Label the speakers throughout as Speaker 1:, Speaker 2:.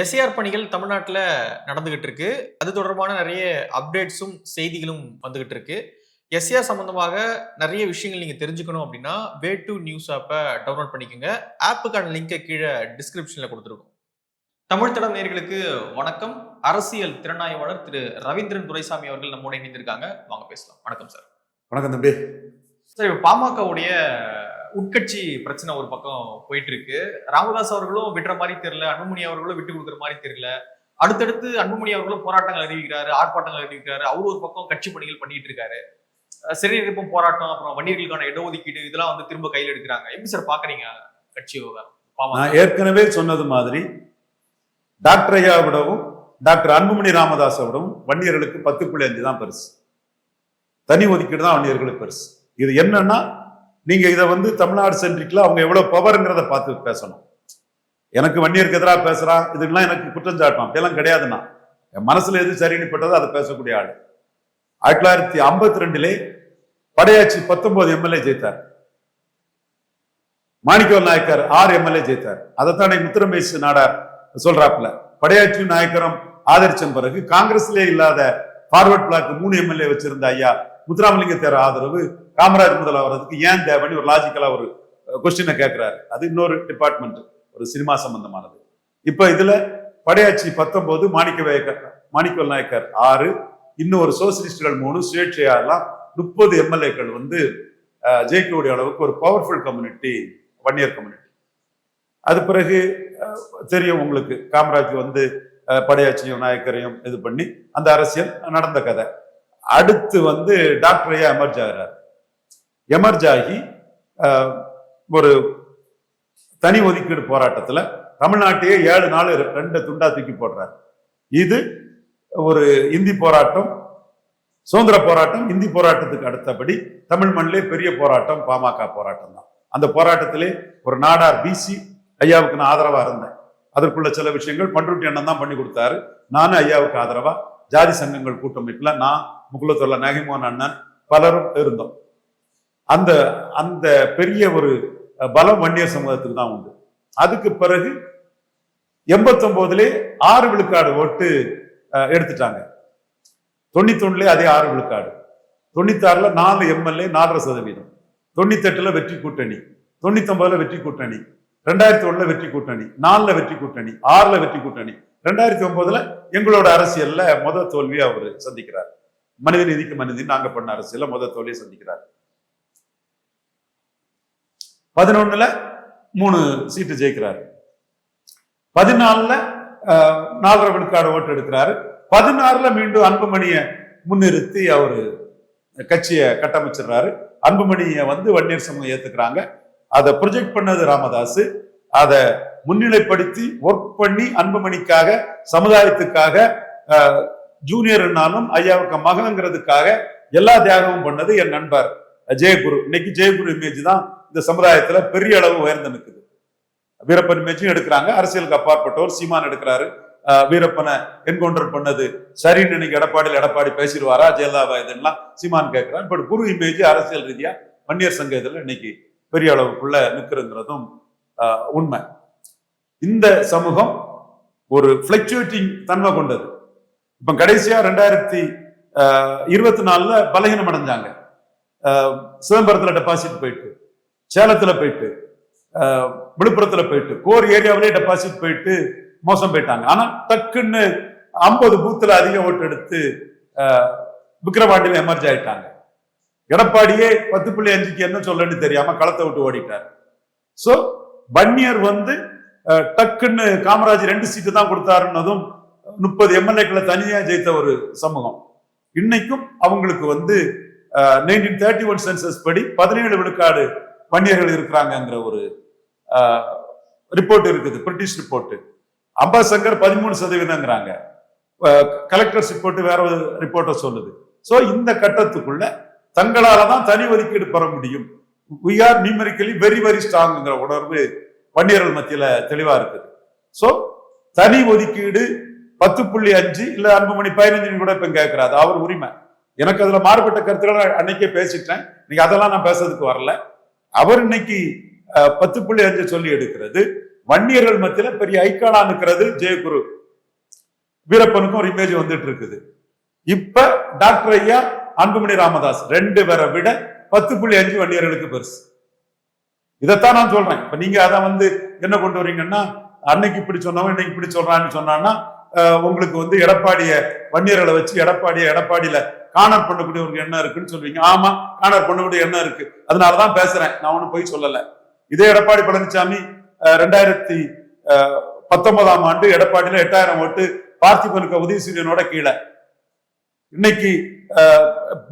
Speaker 1: SAR பணிகள் தமிழ்நாட்டில் நடந்துகிட்டு இருக்கு அது தொடர்பான நிறைய அப்டேட்ஸும் செய்திகளும் வந்துகிட்டு இருக்கு எஸ்ஏஆர் சம்பந்தமாக நிறைய விஷயங்கள் நீங்க தெரிஞ்சுக்கணும் அப்படின்னா வே டு நியூஸ் ஆப்பை டவுன்லோட் பண்ணிக்கோங்க. ஆப்புக்கான லிங்கை கீழே டிஸ்கிரிப்ஷன்ல கொடுத்துருக்கோம். தமிழ் தடம் நேர்களுக்கு வணக்கம். அரசியல் திறனாய்வாளர் திரு ரவீந்திரன் துரைசாமி அவர்கள் நம்மோட இணைந்திருக்காங்க. வாங்க பேசலாம். வணக்கம் சார்.
Speaker 2: வணக்கம் தம்பி.
Speaker 1: சார் இப்போ பாமகவுடைய உட்கட்சி பிரச்சனை ஒரு பக்கம் போயிட்டு இருக்கு ராமதாஸ் அவர்களும் விடுற மாதிரி தெரியல அன்புமணி அவர்களும் விட்டு கொடுக்குற மாதிரி தெரியல. அடுத்தடுத்து அன்புமணி அவர்களும் போராட்டங்கள் அறிவிக்கிறாரு ஆர்ப்பாட்டங்கள் அறிவிக்கிறாரு. அவரு ஒரு பக்கம் கட்சி பணிகள் பண்ணிட்டு இருக்காரு. அஹ் போராட்டம் அப்புறம் வன்னியர்களுக்கான இடஒதுக்கீடு இதெல்லாம் வந்து திரும்ப கையில் எடுக்கிறாங்க. எப்படி சார் பாக்குறீங்க கட்சி
Speaker 2: நான் ஏற்கனவே சொன்னது மாதிரி டாக்டர் ஐயா விடவும் டாக்டர் அன்புமணி ராமதாஸை விடவும் வன்னியர்களுக்கு பத்து புள்ளி அஞ்சு தான் பெருசு. தனி ஒதுக்கீடு தான் வன்னியர்களுக்கு பெருசு. இது என்னன்னா நீங்க இதை வந்து தமிழ்நாடு சென்ட்ரிக்ல அவங்க எவ்வளவு பவர்ங்கிறத பார்த்து பேசணும். எனக்கு வன்னியருக்கு எதிராக பேசுறான் இதுக்கெல்லாம் எனக்கு குற்றம் சாட்டணும் அப்படியெல்லாம் கிடையாதுண்ணா. என் மனசுல எது சரின்னு பட்டதோ அதை பேசக்கூடிய ஆள். ஆயிரத்தி தொள்ளாயிரத்தி ஐம்பத்தி ரெண்டுலே படையாச்சி பத்தொன்பது எம்எல்ஏ ஜெயித்தார். மாணிக்கவல் நாயக்கர் ஆறு எம்எல்ஏ ஜெயித்தார். அதைத்தான் முத்திரமேஷ் நாடார் சொல்றாப்புல. படையாச்சி நாயக்கரும் ஆதரிச்ச பிறகு காங்கிரஸ்லயே இல்லாத ஃபார்வர்ட் பிளாக் மூணு எம்எல்ஏ வச்சிருந்த ஐயா முத்துராமலிங்க தேர ஆதரவு காமராஜ் முதல்வரதுக்கு ஏன் தேவைன்னு ஒரு லாஜிக்கலா ஒரு கொஸ்டினை கேட்கிறாரு அது இன்னொரு டிபார்ட்மெண்ட் ஒரு சினிமா சம்பந்தமானது. இப்ப இதுல படையாச்சி பத்தொன்பது மாணிக்க வேயக்கர் மாணிக்கவல் நாயக்கர் ஆறு இன்னும் ஒரு சோசியலிஸ்டுகள் மூணு சுயேட்சையாலாம் முப்பது எம்எல்ஏக்கள் வந்து ஜெயிக்கக்கூடிய அளவுக்கு ஒரு பவர்ஃபுல் கம்யூனிட்டி வன்னியர் கம்யூனிட்டி அது பிறகு தெரியும் உங்களுக்கு காமராஜ் வந்து படையாட்சியும் படையாச்சியும் நாயக்கரையும் இது பண்ணி அந்த அரசியல் நடந்த கதை. அடுத்து வந்து டாக்டரையா எமர்ஜ் ஆகிறார். எமர்ஜ் ஆகி ஒரு தனி ஒதுக்கீடு போராட்டத்தில் தமிழ்நாட்டையே ஏழு நாள் ரெண்டு துண்டா தூக்கி போடுறார். இது ஒரு இந்தி போராட்டம் சுதந்திர போராட்டம். இந்தி போராட்டத்துக்கு அடுத்தபடி தமிழ் மண்ணிலே பெரிய போராட்டம் பாமக போராட்டம் தான். அந்த போராட்டத்திலே ஒரு நாடார் பிசி ஐயாவுக்கு நான் ஆதரவா இருந்தேன். அதற்குள்ள சில விஷயங்கள் பண்ருட்டி அண்ணன் தான் பண்ணி கொடுத்தாரு. நானும் ஐயாவுக்கு ஆதரவா ஜாதி சங்கங்கள் கூட்டமைப்புல நான் முகுலத்துள்ள நகிமோன் அண்ணன் பலரும் இருந்தோம். அந்த அந்த பெரிய ஒரு பலம் வன்னியர் சமூகத்துக்கு தான் உண்டு. அதுக்கு பிறகு எண்பத்தொன்பதுலே ஆறு விழுக்காடு ஓட்டு எடுத்துட்டாங்க. தொண்ணூத்தொன்னுலே அதே ஆறு விழுக்காடு. தொண்ணூத்தாறுல நாலு எம்எல்ஏ நாலரை சதவீதம். தொண்ணூத்தெட்டுல வெற்றி கூட்டணி. தொண்ணூத்தொன்பதுல வெற்றி கூட்டணி. ரெண்டாயிரத்தி ஒண்ணுல வெற்றி கூட்டணி. நாலுல வெற்றி கூட்டணி. ஆறுல வெற்றி கூட்டணி. ரெண்டாயிரத்தி ஒன்பதுல எங்களோட அரசியல்ல முத தோல்வியை அவர் சந்திக்கிறார். மனித நீதிக்கு மனித நாங்க பண்ண அரசியல முதல் தோல்வியை சந்திக்கிறார். பதினொன்னுல மூணு சீட்டு ஜெயிக்கிறாரு. பதினாலுல நாலரை விழுக்காடு ஓட்டு எடுக்கிறாரு. பதினாறுல மீண்டும் அன்புமணியை முன்னிறுத்தி அவரு கட்சியை கட்டமைச்சிடுறாரு. அன்புமணியை வந்து வன்னியர் சமூகம் ஏத்துக்கிறாங்க. அதை ப்ரொஜெக்ட் பண்ணது ராமதாஸ் அதை முன்னிலைப்படுத்தி ஒர்க் பண்ணி அன்புமணிக்காக சமுதாயத்துக்காக ஜூனியர்னாலும் ஐயாவுக்கு மகங்கிறதுக்காக எல்லா தியாகமும் பண்ணது என் நண்பர் ஜெயகுரு இன்னைக்கு ஜெயகுரு இமேஜ் தான் இந்த சமுதாயத்துல பெரிய அளவு உயர்ந்து நிற்குது வீரப்பன் இமேஜும் எடுக்கிறாங்க. அரசியலுக்கு அப்பாற்பட்டவர் சீமான் எடுக்கிறாரு. அஹ் வீரப்பனை என்கவுண்டர் பண்ணது. சரின்னு இன்னைக்கு எடப்பாடியில் எடப்பாடி பேசிடுவாரா? ஜெயலலிதா இதெல்லாம் சீமான் கேட்கிறான் பட் குரு இமேஜ் அரசியல் ரீதியா வன்னியர் சங்க இதில் இன்னைக்கு பெரிய அளவுக்குள்ள நிற்கிறதுங்கிறதும் உண்மை. இந்த சமூகம் ஒரு பிளக்சுவேட்டிங் தன்மை கொண்டது. இப்ப கடைசியா ரெண்டாயிரத்தி இருபத்தி நாலுல பலகீனம் அடைஞ்சாங்க. சிதம்பரத்துல டெபாசிட் போயிட்டு சேலத்துல போயிட்டு விழுப்புரத்துல போயிட்டு கோர் ஏரியாவிலே டெபாசிட் போயிட்டு மோசம் போயிட்டாங்க. ஆனா டக்குன்னு ஐம்பது பூத்துல அதிக ஓட்டு எடுத்து அஹ், எமர்ஜ் ஆயிட்டாங்க. எடப்பாடியே பத்து புள்ளி அஞ்சுக்கு என்ன சொல்லன்னு தெரியாம களத்தை விட்டு ஓடிட்டார். சோ வன்னியர் வந்து டக்குன்னு காமராஜ் ரெண்டு சீட்டு தான் கொடுத்தாருன்னதும் முப்பது எம்எல்ஏக்களை தனியாக ஜெயித்த ஒரு சமூகம். இன்னைக்கும் அவங்களுக்கு வந்து நைன்டீன் தேர்ட்டி ஒன் சென்சஸ் படி பதினேழு விழுக்காடு வன்னியர்கள் இருக்கிறாங்கங்கிற ஒரு ரிப்போர்ட் இருக்குது பிரிட்டிஷ் ரிப்போர்ட் அம்பாசங்கர் பதிமூணு சதவீதங்கிறாங்க கலெக்டர்ஸ் ரிப்போர்ட் வேற ஒரு ரிப்போர்ட்டை சொல்லுது. ஸோ இந்த கட்டத்துக்குள்ள தங்களால தான் தனி ஒதுக்கீடு பெற முடியும். We are numerically very very ஸ்ட்ராங்ங்கிற உணர்வு வன்னியர்கள் மத்தியில தெளிவா இருக்குது. ஸோ தனி ஒதுக்கீடு பத்து புள்ளி அஞ்சு இல்ல அன்புமணி பதினஞ்சுன்னு கூட இப்ப கேட்கிறாரு அவர் உரிமை. எனக்கு அதுல மாறுபட்ட கருத்துக்களை அன்னைக்கே பேசிட்டேன். நீங்க அதெல்லாம் நான் பேசுறதுக்கு வரல. அவர் இன்னைக்கு பத்து புள்ளி அஞ்சு சொல்லி எடுக்கிறது. வன்னியர்கள் மத்தியில பெரிய ஐக்கானா நிற்கிறது ஜெயகுரு. வீரப்பனுக்கும் ஒரு இமேஜ் வந்துட்டு இருக்குது இப்ப டாக்டர் ஐயா அன்புமணி ராமதாஸ் ரெண்டு பேரை விட பத்து புள்ளி அஞ்சு வன்னியர்களுக்கு பெருசு. இதைத்தான் நான் சொல்றேன். இப்ப நீங்க அதை வந்து என்ன கொண்டு வரீங்கன்னா அன்னைக்கு இப்படி சொன்னவன் இன்னைக்கு இப்படி சொல்றான்னு சொன்னான்னா உங்களுக்கு வந்து எடப்பாடிய வன்னியர்களை வச்சு எடப்பாடிய எடப்பாடியில காணர் பண்ணக்கூடிய ஒரு எண்ணம் இருக்குன்னு சொல்வீங்க ஆமா காணர் பண்ணக்கூடிய எண்ணம் இருக்கு. அதனாலதான் பேசுறேன். நான் ஒன்றும் போய் சொல்லல. இதே எடப்பாடி பழனிசாமி ரெண்டாயிரத்தி பத்தொன்பதாம் ஆண்டு எடப்பாடியில எட்டாயிரம் ஓட்டு பார்த்திபனுக்கு உதயசூரியனோட கீழே. இன்னைக்கு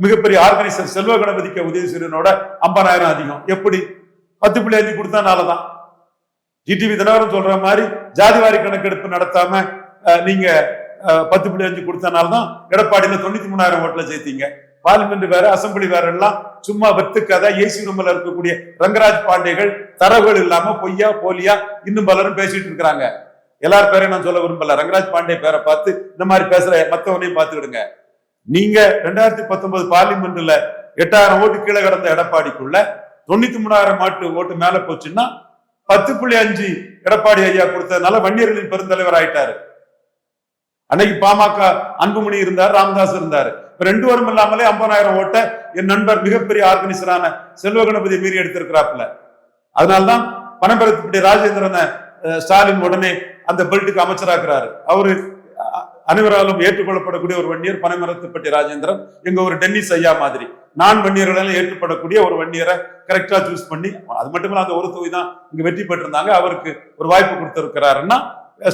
Speaker 2: மிகப்பெரிய ஆர்கனைசர் செல்வ கணபதிக்கு உதயசூரியனோட ஐம்பதாயிரம் அதிகம். எப்படி? பத்து புள்ளி அஞ்சு கொடுத்தனாலதான் ஜிடிவி தினகரன் சொல்ற மாதிரி ஜாதிவாரி கணக்கெடுப்பு நடத்தாம நீங்க பத்து புள்ளி அஞ்சு கொடுத்தனாலதான் எடப்பாடியில தொண்ணூத்தி மூணாயிரம் ஓட்டுல சேர்த்தீங்க பார்லிமெண்ட் வேற அசம்பிளி வேற எல்லாம் சும்மா வெத்து கதை ஏசி ரூம்ல இருக்கக்கூடிய ரங்கராஜ் பாண்டேகள் தரவுகள் இல்லாம பொய்யா போலியா இன்னும் பலரும் பேசிட்டு இருக்கிறாங்க. எல்லார் பேரையும் நான் சொல்ல விரும்பல. ரங்கராஜ் பாண்டே பேரை பார்த்து இந்த மாதிரி பேசுற மத்தவனையும் பார்த்துக்கிடுங்க. நீங்க ரெண்டாயிரத்தி பத்தொன்பது பார்லிமெண்ட்ல எட்டாயிரம் ஓட்டு கீழே கிடந்த எடப்பாடிக்குள்ள தொண்ணூத்தி மூணாயிரம் மாட்டு ஓட்டு மேல போச்சுன்னா பத்து புள்ளி அஞ்சு எடப்பாடி ஐயா கொடுத்ததுனால வன்னியர்களின் பெருந்தலைவர் ஆயிட்டாரு. அன்னைக்கு பாமக அன்புமணி இருந்தார் ராமதாஸ் இருந்தார். இப்ப ரெண்டு வரும் இல்லாமலே ஐம்பதாயிரம் ஓட்ட என் நண்பர் மிகப்பெரிய ஆர்கனைசரான செல்வ கணபதி மீறி எடுத்திருக்கிறாப்புல. அதனால்தான் பணம்பரத்துப்படி ராஜேந்திரனை ஸ்டாலின் உடனே அந்த பெல்ட்டுக்கு அமைச்சராக்குறாரு. அவரு அனைவராலும் ஏற்றுக்கொள்ளப்படக்கூடிய ஒரு வன்னியர் பனைமரத்துப்பட்டி ராஜேந்திரன் எங்க ஒரு டென்னிஸ் ஐயா மாதிரி. நான் வன்னியர்களால் ஏற்றுப்படக்கூடிய ஒரு வன்னியரை கரெக்டா சூஸ் பண்ணி அது மட்டும் அந்த ஒரு தொகுதி தான் இங்க வெற்றி பெற்றிருந்தாங்க. அவருக்கு ஒரு வாய்ப்பு கொடுத்திருக்கிறாருன்னா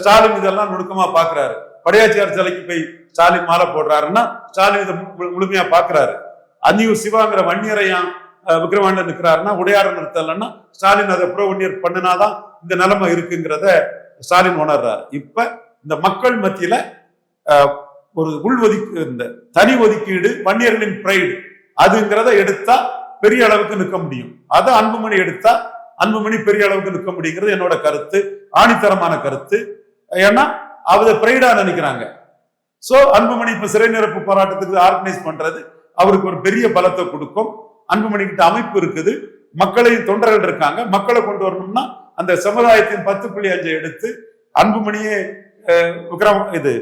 Speaker 2: ஸ்டாலின் இதெல்லாம் நுணுக்கமா பாக்குறாரு. படையாச்சியார் சிலைக்கு போய் ஸ்டாலின் மாலை போடுறாருன்னா ஸ்டாலின் இதை முழுமையா பாக்குறாரு அன்னியூர் சிவாங்கிற வன்னியரையான் அஹ், நிற்கிறாருன்னா உடையாறு நிறுத்தலைன்னா ஸ்டாலின் அதை ப்ரோ வன்னியர் பண்ணினாதான் இந்த நிலைமை இருக்குங்கிறத ஸ்டாலின் உணர்றாரு. இப்ப இந்த மக்கள் மத்தியில ஒரு உள் ஒதுக்கு இந்த தனி ஒதுக்கீடு வன்னியர்களின் பிரைடு அதுங்கிறத எடுத்தா பெரிய அளவுக்கு நிற்க முடியும். அதை அன்புமணி எடுத்தா அன்புமணி பெரிய அளவுக்கு நிற்க முடியுங்கிறது என்னோட கருத்து ஆணித்தரமான கருத்து. ஏன்னா அவரை பிரைடா நினைக்கிறாங்க. சோ அன்புமணி இப்ப சிறை நிரப்பு போராட்டத்துக்கு ஆர்கனைஸ் பண்றது அவருக்கு ஒரு பெரிய பலத்தை கொடுக்கும். அன்புமணி கிட்ட அமைப்பு இருக்குது. மக்களையும் தொண்டர்கள் இருக்காங்க. மக்களை கொண்டு வரணும்னா அந்த சமுதாயத்தின் பத்து புள்ளி அஞ்சை எடுத்து அன்புமணியே விக்ரம் இது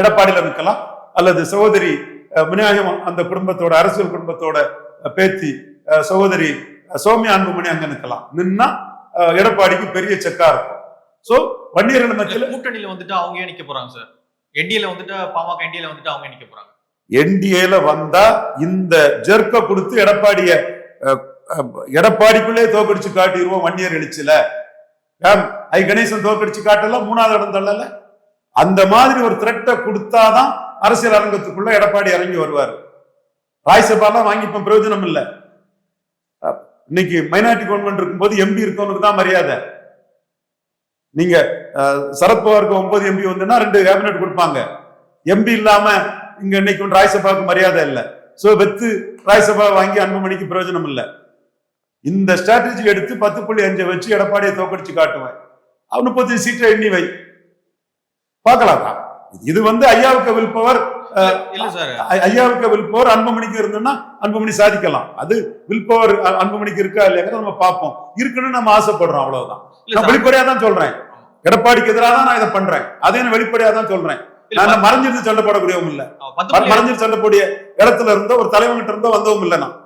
Speaker 2: எடப்பாடியில நிற்கலாம் அல்லது சகோதரி விநாயகம் அந்த குடும்பத்தோட அரசியல் குடும்பத்தோட பேத்தி சகோதரி சோமியா சௌமியா அன்புமணி அங்க நிற்கலாம் நின்னா எடப்பாடிக்கு பெரிய செக்கா இருக்கும். சோ வன்னியர்கள் மத்தியில
Speaker 1: கூட்டணியில வந்துட்டு அவங்க ஏன் நிக்க போறாங்க சார் என்டிஏல வந்துட்டு பாமக என்டிஏல வந்துட்டு அவங்க நிக்க போறாங்க?
Speaker 2: என்டிஏல வந்தா இந்த ஜெர்க்க கொடுத்து எடப்பாடிய எடப்பாடிக்குள்ளே தோக்கடிச்சு காட்டிடுவோம் வன்னியர் எழுச்சில ஏன், ஐ. கணேசன் தோக்கடிச்சு காட்டல மூணாவது இடம் தள்ளல. அந்த மாதிரி ஒரு த்ரெட்டை கொடுத்தாதான் அரசியல் அரங்கத்துக்குள்ள எடப்பாடி இறங்கி வருவார். ராஜ்சபாலாம் வாங்கி இப்ப பிரயோஜனம் இல்ல. இன்னைக்கு மைனாரிட்டி கவர்மெண்ட் இருக்கும்போது எம்பி இருக்கவனுக்கு தான் மரியாதை. நீங்க சரத்பவாருக்கு ஒன்பது எம்பி வந்துன்னா ரெண்டு கேபினெட் கொடுப்பாங்க. எம்பி இல்லாம இங்க இன்னைக்கு ஒன்று ராஜ்சபாவுக்கு மரியாதை இல்லை. ஸோ வெத்து ராஜ்சபா வாங்கி அன்புமணிக்கு பிரயோஜனம் இல்லை. இந்த ஸ்ட்ராட்டஜி எடுத்து பத்து புள்ளி அஞ்சை வச்சு எடப்பாடியை தோக்கடிச்சு காட்டுவேன் அவனு பத்து சீட்டை எண்ணி வை. பார்க்கலாம் இது வந்து ஐயாவுக்கு
Speaker 1: வில்
Speaker 2: பவர் ஐயாவுக்கு வில்பவர் அன்புமணிக்கு இருந்ததுன்னா அன்புமணி சாதிக்கலாம். அது வில்பவர் அ- அன்புமணிக்கு இருக்கா இல்லையாங்கிறத நம்ம பார்ப்போம். இருக்குன்னு நம்ம ஆசைப்படுறோம் அவ்வளவுதான். நான் வெளிப்படையா தான் சொல்றேன். எடப்பாடிக்கு எதிராக தான் நான் இதை பண்றேன். அதே வெளிப்படையா தான் சொல்றேன். நான் மறைஞ்சிருந்து சண்டை போடக்கூடியவங்க இல்ல. மறைஞ்சிருந்து சண்டை போடிய இடத்துல இருந்த ஒரு தலைவங்கிட்ட இருந்தோ வந்தவங்க இல்ல நான்.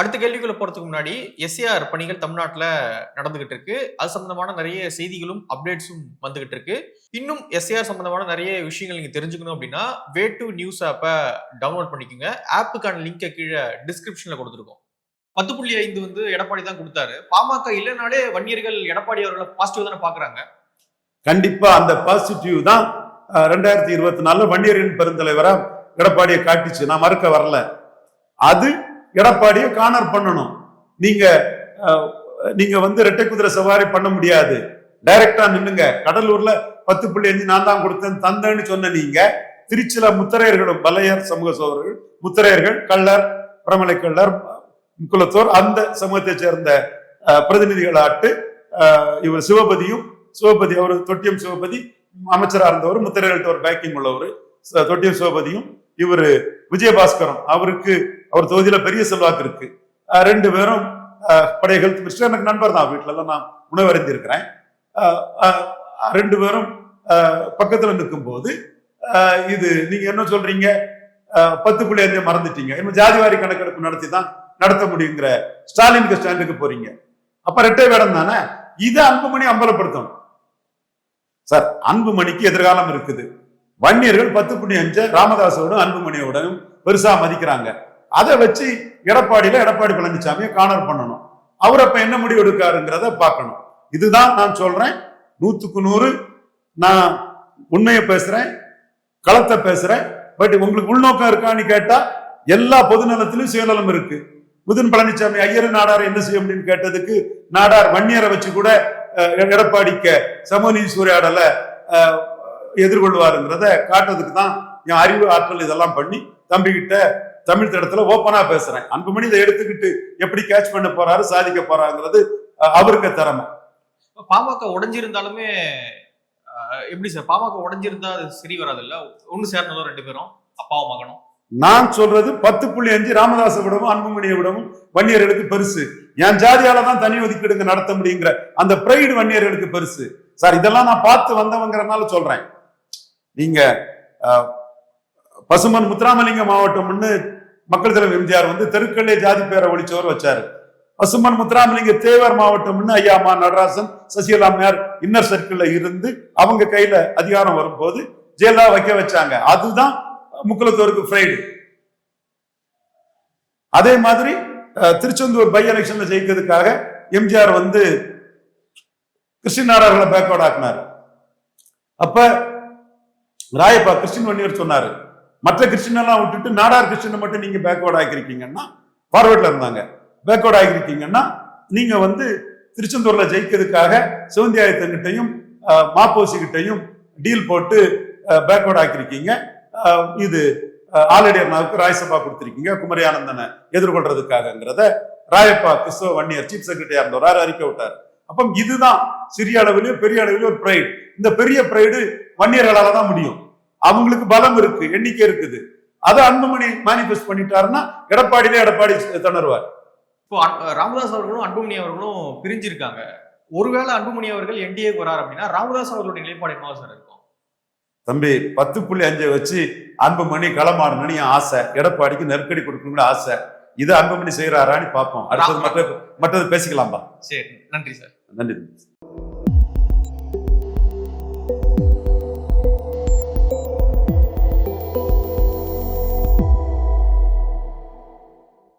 Speaker 1: அடுத்த கேள்விக்குள்ள போறதுக்கு முன்னாடி எஸ்ஏஆர் பணிகள் தமிழ்நாட்டில் நடந்துகிட்டு இருக்கு. அது சம்பந்தமான நிறைய செய்திகளும் அப்டேட்ஸும் வந்துகிட்டு இருக்கு. இன்னும் எஸ்ஏஆர் சம்பந்தமான நிறைய விஷயங்கள் நீங்க தெரிஞ்சுக்கணும் அப்படின்னா வே டு நியூஸ் ஆப்பை டவுன்லோட் பண்ணிக்கோங்க. ஆப்புக்கான லிங்கை கீழே டிஸ்கிரிப்ஷன்ல கொடுத்துருக்கோம். பத்து புள்ளி ஐந்து வந்து எடப்பாடி தான் கொடுத்தாரு. பாமக இல்லைனாலே வன்னியர்கள் எடப்பாடி அவர்களை பாசிட்டிவ் தானே பாக்குறாங்க
Speaker 2: கண்டிப்பா அந்த பாசிட்டிவ் தான் ரெண்டாயிரத்தி இருபத்தி நாலுல வன்னியரின் பெருந்தலைவரா எடப்பாடியை காட்டிச்சு. நான் மறுக்க வரல. அது எடப்பாடியை கானர் பண்ணணும். நீங்க நீங்க வந்து ரெட்டை குதிரை சவாரி பண்ண முடியாது. டைரக்டா நின்னுங்க கடலூர்ல பத்து புள்ளி அஞ்சு நான் தான் கொடுத்தேன் தந்தேன்னு சொன்ன நீங்க திருச்சியில முத்தரையர்களும் பலையர் சமூக சோழர்கள் முத்தரையர்கள் கள்ளர் பிரமலை கள்ளர் குலத்தோர் அந்த சமூகத்தை சேர்ந்த பிரதிநிதிகளாட்டு இவர் சிவபதியும் சிவபதி அவர் தொட்டியம் சிவபதி அமைச்சராக இருந்தவர் முத்திரைகள்ட்ட ஒரு பேக்கிங் உள்ளவர். தொட்டியம் சிவபதியும் இவர் விஜயபாஸ்கரம் அவருக்கு அவர் தொகுதியில பெரிய செல்வாக்கு இருக்கு. ரெண்டு பேரும் அஹ், ஹெல்த் மிஸ்டர் எனக்கு நண்பர் தான் வீட்டுல எல்லாம் நான் உணவறிந்திருக்கிறேன் ரெண்டு பேரும் பக்கத்தில் பக்கத்துல நிற்கும்போது இது நீங்க என்ன சொல்றீங்க? பத்து புள்ளி அஞ்சு மறந்துட்டீங்க. இன்னும் ஜாதிவாரி கணக்கெடுப்பு நடத்தி தான் நடத்த முடியுங்கிற ஸ்டாலினுக்கு ஸ்டாண்டுக்கு போறீங்க. அப்ப ரெட்டை வேடம் தானே? இதை அன்புமணி அம்பலப்படுத்தணும். சார் அன்புமணிக்கு எதிர்காலம் இருக்குது. வன்னியர்கள் பத்து புள்ளி அஞ்சு ராமதாசோடும் அன்புமணியோடும் பெருசா மதிக்கிறாங்க. அதை வச்சு எடப்பாடியில எடப்பாடி பழனிசாமியை காணர் பண்ணணும். அவர் அப்ப என்ன முடிவு எடுக்காருங்கிறத பார்க்கணும். இதுதான் நான் சொல்றேன். நூத்துக்கு நூறு நான் உண்மையை பேசுறேன் களத்தை பேசுறேன். பட் உங்களுக்கு உள்நோக்கம் இருக்கான்னு கேட்டா எல்லா பொதுநலத்திலும் சுயநலம் இருக்கு. முதுன் பழனிசாமி ஐயர் நாடார் என்ன செய்ய முடியும்னு கேட்டதுக்கு நாடார் வன்னியரை வச்சு கூட எடப்பாடிக்க எடப்பாடிக்க நீதி சூறையாடலை எதிர்கொள்வாருங்கிறத காட்டுறதுக்கு தான் என் அறிவு ஆற்றல் இதெல்லாம் பண்ணி தம்பிகிட்ட தமிழ் தடத்துல ஓப்பனா பேசுறேன். அன்புமணி இதை எடுத்துக்கிட்டு எப்படி கேட்ச் பண்ண போறாரு சாதிக்க போறாங்கிறது அஹ், அவருக்கு திறமை.
Speaker 1: பாமக உடைஞ்சிருந்தாலுமே எப்படி சார்? பாமக உடைஞ்சிருந்தா அது சரி வராதுல்ல? ஒண்ணு சேர்ந்ததும் ரெண்டு பேரும் அப்பாவும் மகனும்.
Speaker 2: நான் சொல்றது பத்து புள்ளி அஞ்சு ராமதாஸை விடவும் அன்புமணியை விடவும் வன்னியர்களுக்கு பெருசு. என் ஜாதியால தான் தனி ஒதுக்கீடுங்க நடத்த முடியுங்கிற அந்த பிரைடு வன்னியர்களுக்கு பெருசு. சார் இதெல்லாம் நான் பார்த்து வந்தவங்கிறனால சொல்றேன். நீங்க பசுமன் முத்துராமலிங்க மாவட்டம்னு மக்கள் தலைவர் எம்ஜிஆர் வந்து தெருக்களே ஜாதி பேரை ஒழிச்சவர் வச்சாரு. பசுமன் முத்துராமலிங்க தேவர் மாவட்டம்னு ஐயாமா நடராசன் சசிகலா இன்னர் சர்க்கிள்ல இருந்து அவங்க கையில அதிகாரம் வரும்போது ஜெயலலிதா வைக்க வச்சாங்க. அதுதான் முக்குலத்தோருக்கு ஃப்ரைடு. அதே மாதிரி திருச்செந்தூர் பை எலெக்ஷன்ல ஜெயிக்கிறதுக்காக எம்ஜிஆர் வந்து கிறிஸ்டின் நாடார்களை பேக்வர்ட் ஆக்குனார். அப்ப ராயப்பா கிறிஸ்டின் வன்னியர் சொன்னாரு. மற்ற கிறிஸ்டின் எல்லாம் விட்டுட்டு நாடார் கிறிஸ்டினை மட்டும் நீங்க பேக்வேர்ட் ஆகிருக்கீங்கன்னா ஃபார்வர்ட்ல இருந்தாங்க. பேக்வேர்ட் ஆகிருக்கீங்கன்னா நீங்க வந்து திருச்செந்தூர்ல ஜெயிக்கிறதுக்காக சிவந்தியாயத்தங்கிட்டையும் மாப்போசிக்கிட்டையும் டீல் போட்டு பேக்வேர்ட் ஆக்கிருக்கீங்க இது ஆல்ரெடி அண்ணாவுக்கு ராயசபா கொடுத்துருக்கீங்க குமரி ஆனந்தனை எதிர்கொள்றதுக்காகங்கிறத ராயப்பா கிறிஸ்தவ வன்னியர் சீஃப் செக்ரட்டரியா இருந்தவர் அறிக்கை விட்டார். அப்போ இதுதான் சிறிய அளவிலையும் பெரிய அளவிலையும் ஒரு பிரைடு இந்த பெரிய பிரைடு வன்னியர்களால தான் முடியும். அவங்களுக்கு பலம் இருக்கு எண்ணிக்கை இருக்குது. அதை அன்புமணி மேனிஃபெஸ்ட் பண்ணிட்டாருன்னா எடப்பாடியிலே எடப்பாடி திணறுவார்.
Speaker 1: இப்போ ராமதாஸ் அவர்களும் அன்புமணி அவர்களும் பிரிஞ்சிருக்காங்க. ஒருவேளை அன்புமணி அவர்கள் என்டிஏக்கு வரார் அப்படின்னா ராமதாஸ் அவர்களுடைய நிலைப்பாடு என்னவா சார் இருக்கும்?
Speaker 2: தம்பி பத்து புள்ளி அஞ்சை வச்சு அன்புமணி களமாடணும்னு ஆசை. எடப்பாடிக்கு நெருக்கடி கொடுக்கணும்னு ஆசை. இதை அன்புமணி செய்யறாரான்னு பார்ப்போம். அடுத்தது மற்ற மற்றது பேசிக்கலாம்பா
Speaker 1: சரி நன்றி சார்.
Speaker 2: நன்றி